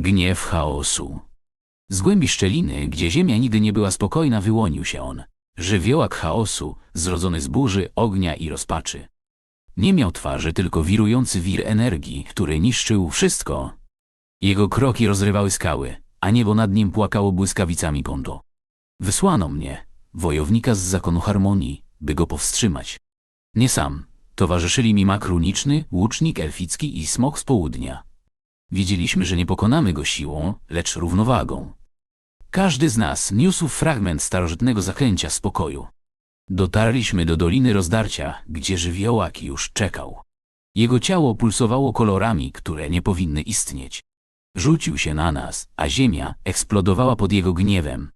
Gniew chaosu. Z głębi szczeliny, gdzie ziemia nigdy nie była spokojna, wyłonił się on. Żywiołak chaosu, zrodzony z burzy, ognia i rozpaczy. Nie miał twarzy, tylko wirujący wir energii, który niszczył wszystko. Jego kroki rozrywały skały, a niebo nad nim płakało błyskawicami konto. Wysłano mnie, wojownika z zakonu harmonii, by go powstrzymać. Nie sam. Towarzyszyli mi mak runiczny, łucznik elficki i smok z południa. Wiedzieliśmy, że nie pokonamy go siłą, lecz równowagą. Każdy z nas niósł fragment starożytnego zaklęcia spokoju. Dotarliśmy do Doliny Rozdarcia, gdzie żywiołak już czekał. Jego ciało pulsowało kolorami, które nie powinny istnieć. Rzucił się na nas, a ziemia eksplodowała pod jego gniewem.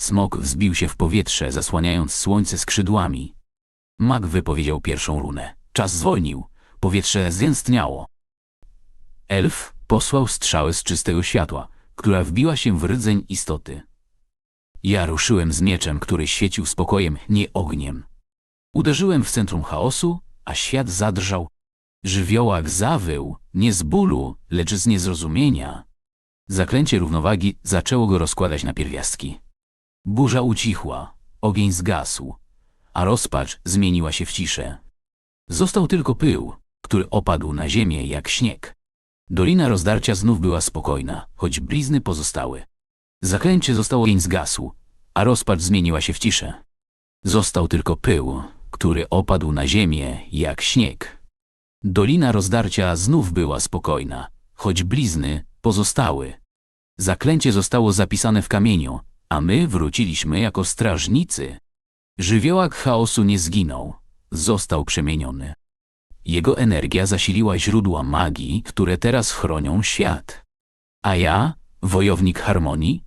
Smok wzbił się w powietrze, zasłaniając słońce skrzydłami. Mag wypowiedział pierwszą runę. Czas zwolnił. Powietrze zjęstniało. Elf posłał strzałę z czystego światła, która wbiła się w rdzeń istoty. Ja ruszyłem z mieczem, który świecił spokojem, nie ogniem. Uderzyłem w centrum chaosu, a świat zadrżał. Żywiołak zawył, nie z bólu, lecz z niezrozumienia. Zaklęcie równowagi zaczęło go rozkładać na pierwiastki. Burza ucichła, ogień zgasł, a rozpacz zmieniła się w ciszę. Został tylko pył, który opadł na ziemię jak śnieg. Dolina rozdarcia znów była spokojna, choć blizny pozostały. Zaklęcie zostało ogień zgasł, a rozpacz zmieniła się w ciszę. Został tylko pył, który opadł na ziemię jak śnieg. Dolina rozdarcia znów była spokojna, choć blizny pozostały. Zaklęcie zostało zapisane w kamieniu, a my wróciliśmy jako strażnicy. Żywiołak chaosu nie zginął, został przemieniony. Jego energia zasiliła źródła magii, które teraz chronią świat. A ja, wojownik harmonii,